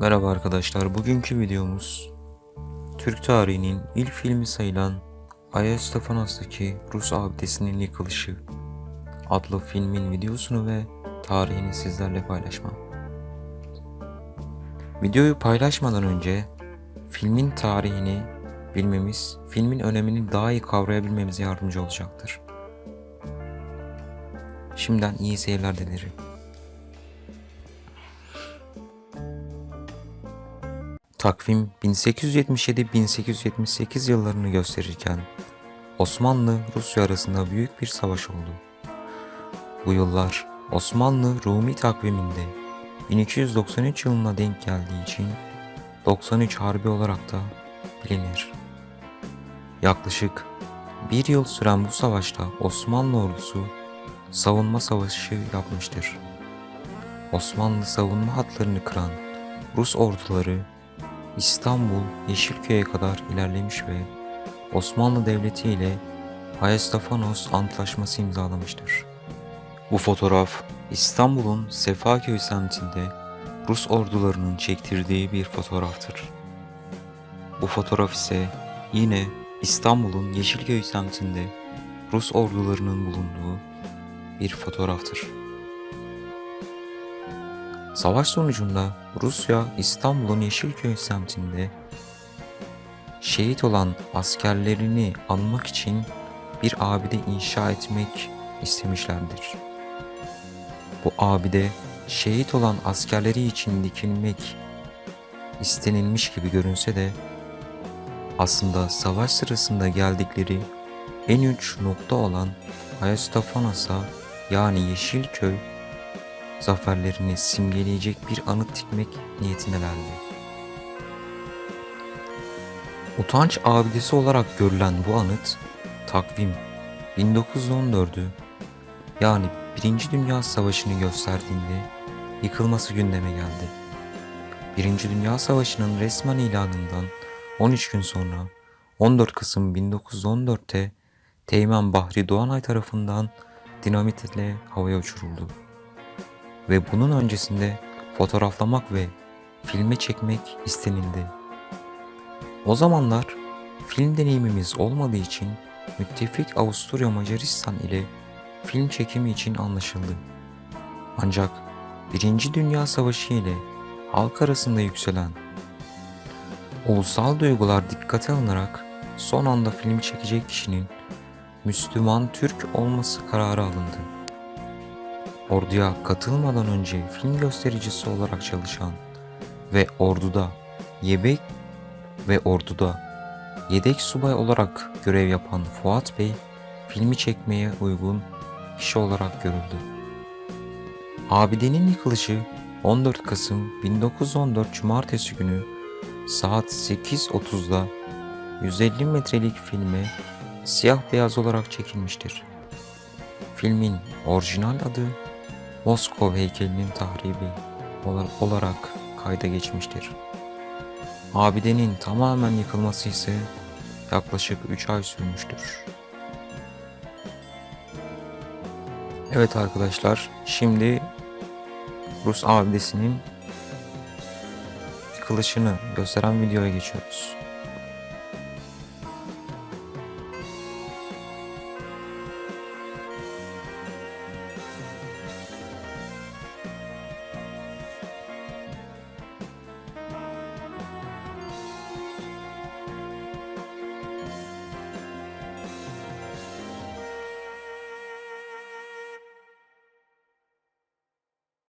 Merhaba arkadaşlar, bugünkü videomuz Türk tarihinin ilk filmi sayılan Hagia Stefanos'taki Rus abidesinin yıkılışı adlı filmin videosunu ve tarihini sizlerle paylaşmam. Videoyu paylaşmadan önce filmin tarihini bilmemiz, filmin önemini daha iyi kavrayabilmemize yardımcı olacaktır. Şimdiden iyi seyirler dilerim. Takvim 1877-1878 yıllarını gösterirken Osmanlı-Rusya arasında büyük bir savaş oldu. Bu yıllar Osmanlı-Rumi takviminde 1293 yılına denk geldiği için 93 Harbi olarak da bilinir. Yaklaşık bir yıl süren bu savaşta Osmanlı ordusu savunma savaşı yapmıştır. Osmanlı savunma hatlarını kıran Rus orduları İstanbul Yeşilköy'e kadar ilerlemiş ve Osmanlı Devleti ile Ayastafanos Antlaşması imzalamıştır. Bu fotoğraf İstanbul'un Sefaköy semtinde Rus ordularının çektirdiği bir fotoğraftır. Bu fotoğraf ise yine İstanbul'un Yeşilköy semtinde Rus ordularının bulunduğu bir fotoğraftır. Savaş sonucunda Rusya İstanbul'un Yeşilköy semtinde şehit olan askerlerini anmak için bir abide inşa etmek istemişlerdir. Bu abide şehit olan askerleri için dikilmek istenilmiş gibi görünse de aslında savaş sırasında geldikleri en uç nokta olan Ayastafanos'a yani Yeşilköy zaferlerini simgeleyecek bir anıt dikmek niyetindelerdi. Utanç abidesi olarak görülen bu anıt, takvim 1914'ü yani Birinci Dünya Savaşı'nı gösterdiğinde yıkılması gündeme geldi. Birinci Dünya Savaşı'nın resmen ilanından 13 gün sonra 14 Kasım 1914'te Teğmen Bahri Doğanay tarafından dinamitle havaya uçuruldu ve bunun öncesinde fotoğraflamak ve filme çekmek istenildi. O zamanlar film deneyimimiz olmadığı için müttefik Avusturya Macaristan ile film çekimi için anlaşıldı. Ancak Birinci Dünya Savaşı ile halk arasında yükselen ulusal duygular dikkate alınarak son anda film çekecek kişinin Müslüman Türk olması kararı alındı. Orduya katılmadan önce film göstericisi olarak çalışan ve orduda yedek ve orduda yedek subay olarak görev yapan Fuat Bey filmi çekmeye uygun kişi olarak görüldü. Abidenin yıkılışı 14 Kasım 1914 Cumartesi günü saat 8.30'da 150 metrelik filme siyah beyaz olarak çekilmiştir. Filmin orijinal adı Moskova heykelinin tahribi olarak kayda geçmiştir. Abidenin tamamen yıkılması ise yaklaşık 3 ay sürmüştür. Evet arkadaşlar, şimdi Rus abidesinin yıkılışını gösteren videoya geçiyoruz.